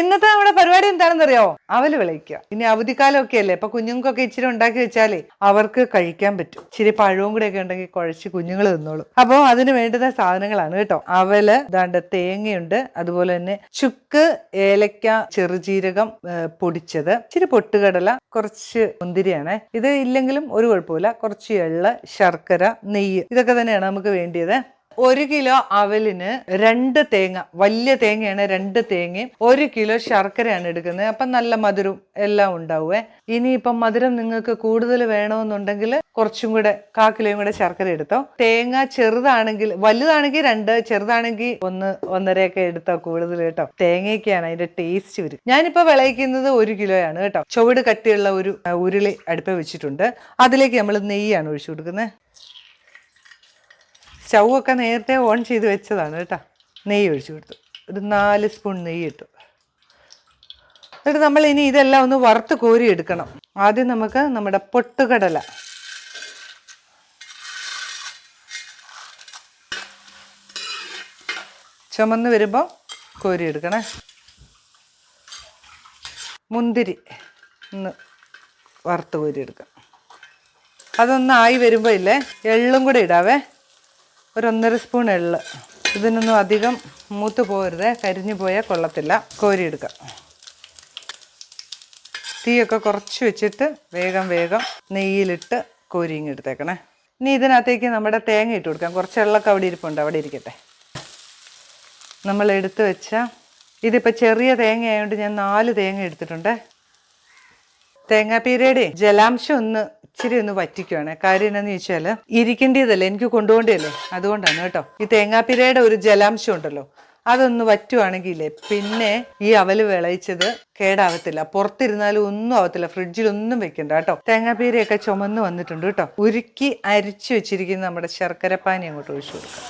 ഇന്നത്തെ നമ്മുടെ പരിപാടി എന്താണെന്ന് എന്താണെന്നറിയോ? അവൽ വിളയിക്കുക. ഇനി അവധിക്കാലമൊക്കെ അല്ലേ ഇപ്പൊ കുഞ്ഞുങ്ങൾക്കൊക്കെ ഇച്ചിരി ഉണ്ടാക്കി വെച്ചാലേ അവർക്ക് കഴിക്കാൻ പറ്റും. ഇച്ചിരി പഴവും കൂടെ ഒക്കെ ഉണ്ടെങ്കിൽ കുഴച്ച് കുഞ്ഞുങ്ങൾ തിന്നോളും. അപ്പോൾ അതിന് വേണ്ടുന്ന സാധനങ്ങളാണ് കേട്ടോ. അവൽ ദാണ്ട് തേങ്ങയുണ്ട്. അതുപോലെ തന്നെ ചുക്ക് ഏലക്ക ചെറുജീരകം പൊടിച്ചത്. ഇച്ചിരി പൊട്ടുകടല കുറച്ച് മുന്തിരിയാണ്. ഇത് ഇല്ലെങ്കിലും ഒരു കുഴപ്പമില്ല കുറച്ച് എള്ള് ശർക്കര നെയ്യ് ഇതൊക്കെ തന്നെയാണ് നമുക്ക് വേണ്ടിയത്. ഒരു കിലോ അവലിന് രണ്ട് തേങ്ങ വലിയ തേങ്ങയാണ് രണ്ട് തേങ്ങയും ഒരു കിലോ ശർക്കരയാണ് എടുക്കുന്നത്. അപ്പം നല്ല മധുരം എല്ലാം ഉണ്ടാവുമേ ഇനിയിപ്പം മധുരം നിങ്ങൾക്ക് കൂടുതൽ വേണമെന്നുണ്ടെങ്കിൽ കുറച്ചും കൂടെ കാ കൂടെ ശർക്കര എടുത്തോ. തേങ്ങ ചെറുതാണെങ്കിൽ വലുതാണെങ്കിൽ രണ്ട് ചെറുതാണെങ്കിൽ ഒന്ന് ഒന്നരയൊക്കെ എടുത്തോ കൂടുതൽ കേട്ടോ. തേങ്ങയൊക്കെയാണ് അതിന്റെ ടേസ്റ്റ് വരും ഞാനിപ്പോൾ വിളയിക്കുന്നത് ഒരു കിലോയാണ് കേട്ടോ. ചുവട് കട്ടിയുള്ള ഒരു ഉരുളി അടുപ്പ് വെച്ചിട്ടുണ്ട്. അതിലേക്ക് നമ്മൾ നെയ്യാണ് ഒഴിച്ചു കൊടുക്കുന്നത്. സ്റ്റൗ നേരത്തെ ഓൺ ചെയ്ത് വെച്ചതാണ് കേട്ടോ. നെയ്യ് ഒഴിച്ചു കൊടുത്തു. ഒരു നാല് സ്പൂൺ നെയ്യ് ഇട്ടു. എന്നിട്ട് നമ്മൾ ഇനി ഇതെല്ലാം ഒന്ന് വറുത്ത് കോരി എടുക്കണം. ആദ്യം നമുക്ക് നമ്മുടെ പൊട്ടുകടല. ചുമന്ന് വരുമ്പോൾ കോരി എടുക്കണേ. മുന്തിരി ഒന്ന് വറുത്ത് കോരി എടുക്കാം. അതൊന്നായി വരുമ്പോൾ ഇല്ലേ എള്ളും കൂടെ ഇടാവേ. ഒരു ഒന്നര സ്പൂൺ എള്ള്. ഇതിനൊന്നും അധികം മൂത്ത് പോരുത് കരിഞ്ഞു പോയാൽ കൊള്ളത്തില്ല. കോരിയെടുക്കാം. തീയൊക്കെ കുറച്ച് വെച്ചിട്ട് വേഗം വേഗം നെയ്യിലിട്ട് കോരിങ് എടുത്തേക്കണേ ഇനി ഇതിനകത്തേക്ക് നമ്മുടെ തേങ്ങ ഇട്ട് കൊടുക്കാം. കുറച്ച് എള്ളൊക്കെ അവിടെ ഇരിപ്പുണ്ട്. അവിടെ ഇരിക്കട്ടെ. നമ്മൾ എടുത്ത് വെച്ച ഇതിപ്പോൾ ചെറിയ തേങ്ങ ആയതുകൊണ്ട് ഞാൻ നാല് തേങ്ങ എടുത്തിട്ടുണ്ട്. തേങ്ങാപ്പീരയുടെ ജലാംശം ഒന്ന് ഇച്ചിരി ഒന്ന് വറ്റിക്കുവാണ്. കാര്യം എന്താന്ന് ചോദിച്ചാൽ ഇരിക്കേണ്ടതല്ലേ? എനിക്ക് കൊണ്ടുപോകേണ്ടതല്ലേ? അതുകൊണ്ടാണ് കേട്ടോ. ഈ തേങ്ങാപ്പിരയുടെ ഒരു ജലാംശം ഉണ്ടല്ലോ. അതൊന്ന് വറ്റുവാണെങ്കിലേ പിന്നെ ഈ അവൽ വിളയിച്ചത് കേടാവത്തില്ല. പുറത്തിരുന്നാലും ഒന്നും ആവത്തില്ല. ഫ്രിഡ്ജിലൊന്നും വെക്കണ്ട കേട്ടോ. തേങ്ങാപ്പീരയൊക്കെ ചുമന്ന് വന്നിട്ടുണ്ട് കേട്ടോ. ഉരുക്കി അരിച്ചു വെച്ചിരിക്കുന്ന നമ്മുടെ ശർക്കരപ്പാനി അങ്ങോട്ട് ഒഴിച്ചു കൊടുക്കാം.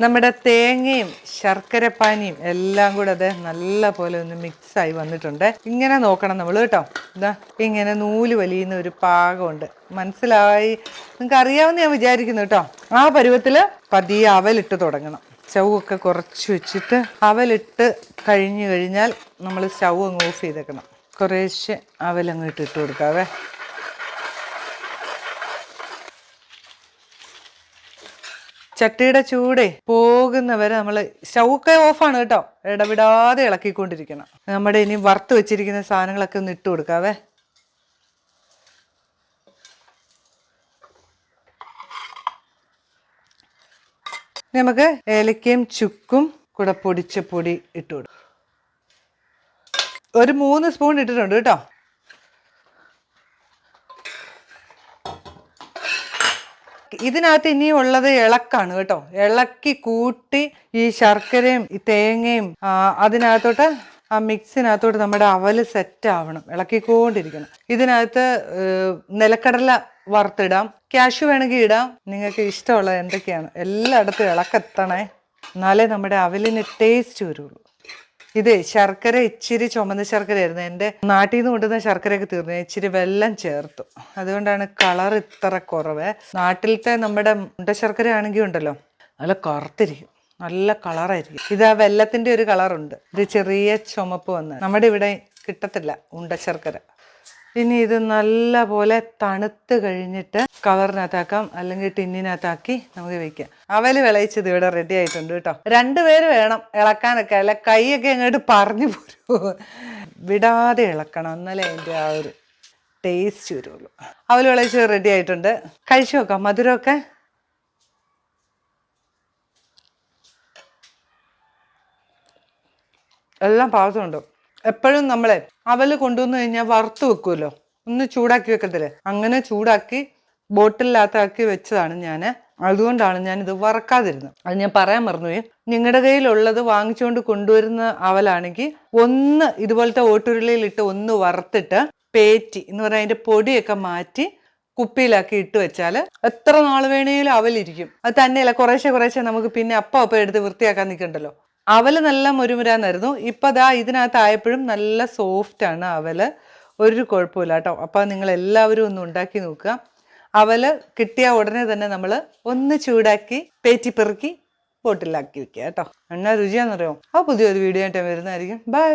നമ്മുടെ തേങ്ങയും ശർക്കരപ്പാനിയും എല്ലാം കൂടെ അത് നല്ല പോലെ ഒന്ന് മിക്സ് ആയി വന്നിട്ടുണ്ട്. ഇങ്ങനെ നോക്കണം നമ്മൾ കേട്ടോ. എന്താ ഇങ്ങനെ നൂൽ വലിയുന്ന ഒരു പാകമുണ്ട്. മനസ്സിലായി? നിങ്ങൾക്ക് അറിയാമെന്ന് ഞാൻ വിചാരിക്കുന്നു കേട്ടോ. ആ പരുവത്തിൽ പതിയെ അവലിട്ട് തുടങ്ങണം. ചവൊക്കെ കുറച്ച് വെച്ചിട്ട് അവലിട്ട് കഴിഞ്ഞു കഴിഞ്ഞാൽ നമ്മൾ സ്റ്റൗ അങ്ങ് ഓഫ് ചെയ്തേക്കണം. കുറേശ്ശെ അവലങ്ങ് ഇട്ടിട്ട് ഇട്ട് കൊടുക്കാവേ. ചട്ടിയുടെ ചൂടേ പോകുന്നവരെ നമ്മൾ സ്റ്റൗക്കെ ഓഫാണ് കേട്ടോ. ഇടവിടാതെ ഇളക്കിക്കൊണ്ടിരിക്കണം. നമ്മുടെ ഇനി വറുത്ത് വെച്ചിരിക്കുന്ന സാധനങ്ങളൊക്കെ ഒന്ന് ഇട്ട് കൊടുക്കാവേ. നമുക്ക് ഏലക്കയും ചുക്കും കൂടെ പൊടിച്ച പൊടി ഇട്ട് കൊടുക്കും. ഒരു മൂന്ന് സ്പൂൺ ഇട്ടിട്ടുണ്ട് കേട്ടോ. ഇതിനകത്ത് ഇനിയും ഉള്ളത് ഇളക്കാണ് കേട്ടോ. ഇളക്കി കൂട്ടി ഈ ശർക്കരയും ഈ തേങ്ങയും അതിനകത്തോട്ട് ആ മിക്സിനകത്തോട്ട് നമ്മുടെ അവൽ സെറ്റ് ആവണം. ഇളക്കിക്കൊണ്ടിരിക്കണം. ഇതിനകത്ത് നിലക്കടല വറുത്തിടാം. ക്യാഷ് വേണമെങ്കിൽ ഇടാം. നിങ്ങൾക്ക് ഇഷ്ടമുള്ളത് എന്തൊക്കെയാണ്? എല്ലായിടത്തും ഇളക്കെത്തണേ. എന്നാലേ നമ്മുടെ അവലിന് ടേസ്റ്റ് വരുള്ളൂ. ഇത് ശർക്കര ഇച്ചിരി ചുമന്ന ശർക്കരയായിരുന്നു. എന്റെ നാട്ടിൽ നിന്ന് കൊണ്ടുവന്ന ശർക്കരയൊക്കെ തീർന്നു. ഇച്ചിരി വെള്ളം ചേർത്തു. അതുകൊണ്ടാണ് കളർ ഇത്ര കുറവ്. നാട്ടിലത്തെ നമ്മുടെ മുണ്ട ശർക്കര ആണെങ്കിൽ ഉണ്ടല്ലോ നല്ല കറുത്തിരിക്കും. നല്ല കളറായിരിക്കും. ഇത് ആ വെള്ളത്തിന്റെ ഒരു കളറുണ്ട്. ഇത് ചെറിയ ചുമപ്പ് വന്ന്. നമ്മുടെ ഇവിടെ കിട്ടത്തില്ല ഉണ്ട ശർക്കര. ഇനി ഇത് നല്ല പോലെ തണുത്ത് കഴിഞ്ഞിട്ട് കവറിനകത്താക്കാം അല്ലെങ്കിൽ ടിന്നിനകത്താക്കി നമുക്ക് വെക്കാം. അവൽ വിളയിച്ചത് ഇവിടെ റെഡി ആയിട്ടുണ്ട് കേട്ടോ. രണ്ടുപേര് വേണം ഇളക്കാനൊക്കെ അല്ല കൈയൊക്കെ അങ്ങോട്ട് പറഞ്ഞു പോരൂ. വിടാതെ ഇളക്കണം എന്നാലേ അതിന്റെ ആ ഒരു ടേസ്റ്റ് വരുള്ളൂ. അവൽ വിളയിച്ചത് റെഡി ആയിട്ടുണ്ട്. കഴിച്ചു നോക്കാം മധുരമൊക്കെ? എല്ലാം പാകത്തുണ്ട് എപ്പോഴും നമ്മളെ അവൽ കൊണ്ടുവന്നു കഴിഞ്ഞാൽ വറുത്ത് വെക്കുമല്ലോ. ഒന്ന് ചൂടാക്കി വെക്കത്തില്ലേ? അങ്ങനെ ചൂടാക്കി ബോട്ടിലിനകത്താക്കി വെച്ചതാണ് ഞാൻ അതുകൊണ്ടാണ് ഞാൻ ഇത് വറക്കാതിരുന്നത്. അത് ഞാൻ പറയാൻ മറന്നുപോയി. നിങ്ങളുടെ കയ്യിലുള്ളത് വാങ്ങിച്ചുകൊണ്ട് കൊണ്ടുവരുന്ന അവലാണെങ്കിൽ ഒന്ന് ഇതുപോലത്തെ ഓട്ടുരുളിയിലിട്ട് ഒന്ന് വറുത്തിട്ട് പേറ്റി എന്ന് പറഞ്ഞാൽ അതിന്റെ പൊടിയൊക്കെ മാറ്റി കുപ്പിയിലാക്കി ഇട്ട് വെച്ചാൽ എത്ര നാൾ വേണേലും അവലിരിക്കും. അത് തന്നെയല്ല കുറേശ്ശെ കുറേശ്ശെ നമുക്ക് പിന്നെ അപ്പം അപ്പം എടുത്ത് വൃത്തിയാക്കാൻ നിൽക്കണ്ടല്ലോ അവൽ നല്ല മുരുമുരാന്നായിരുന്നു. ഇപ്പം ദാ ഇതിനകത്ത് ആയപ്പോഴും നല്ല സോഫ്റ്റ് ആണ് അവൽ. ഒരു കുഴപ്പമില്ല കേട്ടോ അപ്പോൾ നിങ്ങൾ എല്ലാവരും ഒന്ന് ഉണ്ടാക്കി നോക്കുക. അവൽ കിട്ടിയ ഉടനെ തന്നെ നമ്മൾ ഒന്ന് ചൂടാക്കി പേറ്റി പെറുക്കി ബോട്ടിലാക്കി വെക്കുക കേട്ടോ. എണ്ണ രുചിയാണെന്നറിയോ? ആ പുതിയൊരു വീഡിയോ ആയിട്ട് വരുന്നതായിരിക്കും. ബൈ